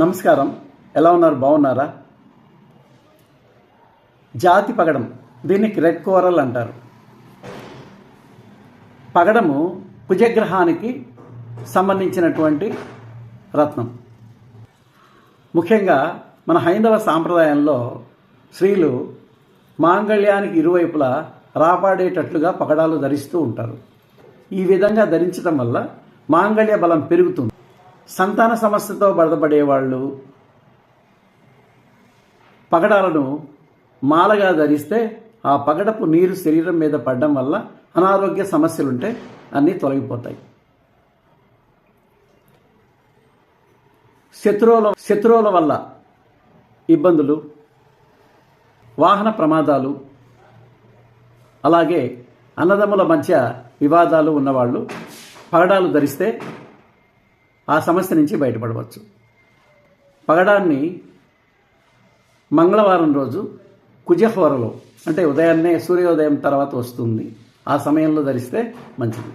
నమస్కారం. ఎలా ఉన్నారు? బాగున్నారా? జాతి పగడం. దీనికి రెడ్ కోరల్ అంటారు. పగడము కుజగ్రహానికి సంబంధించినటువంటి రత్నం. ముఖ్యంగా మన హైందవ సాంప్రదాయంలో స్త్రీలు మాంగళ్యానికి ఇరువైపులా రాపాడేటట్లుగా పగడాలు ధరిస్తూ ఉంటారు. ఈ విధంగా ధరించడం వల్ల మాంగళ్య బలం పెరుగుతుంది. సంతాన సమస్యతో బాధపడేవాళ్ళు పగడాలను మాలగా ధరిస్తే ఆ పగడపు నీరు శరీరం మీద పడడం వల్ల అనారోగ్య సమస్యలుంటే అన్నీ తొలగిపోతాయి. శత్రువుల శత్రువుల వల్ల ఇబ్బందులు వాహన ప్రమాదాలు అలాగే అన్నదమ్ముల మధ్య వివాదాలు ఉన్నవాళ్ళు పగడాలు ధరిస్తే ఆ సమస్య నుంచి బయటపడవచ్చు. పగడాన్ని మంగళవారం రోజు కుజహోరలో అంటే ఉదయాన్నే సూర్యోదయం తర్వాత వస్తుంది. ఆ సమయంలో ధరిస్తే మంచిది.